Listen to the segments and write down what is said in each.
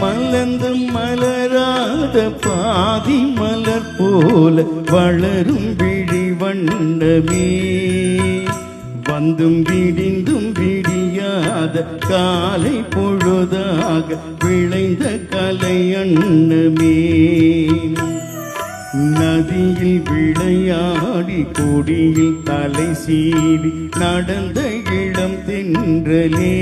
மலர்ந்து மலராத பாதி மலர் போல வளரும் விழி வண்ணமே. வந்தும் விடிந்தும் விடியாத காலை பொழுதாக விளைந்த கலை அண்ணமே நதியில் விளையாடி கொடியில் தலை சீவி நடந்த இளம் தென்றலே.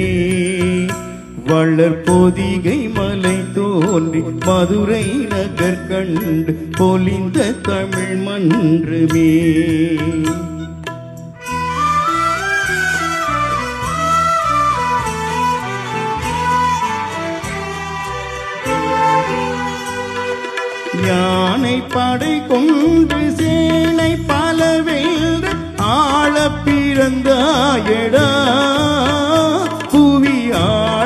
வளர் பொதிகை மலை தோன்றி மதுரை நகர் கண்டு பொலிந்த தமிழ் மன்றுமே. யானை படை கொண்டு சேனை பல வென்று பிறந்தாயடா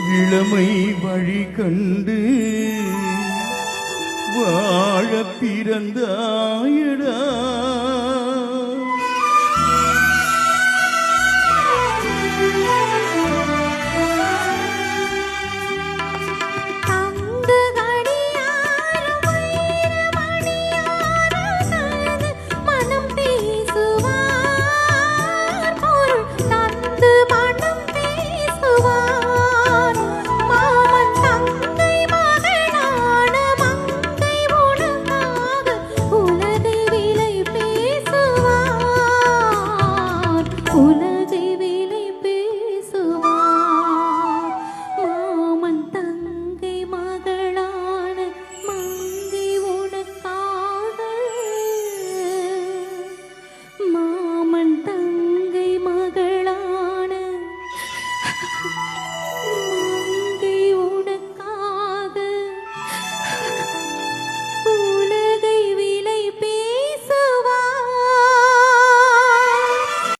இளமை வழி கண்டு வாழ பிறந்தாயடா.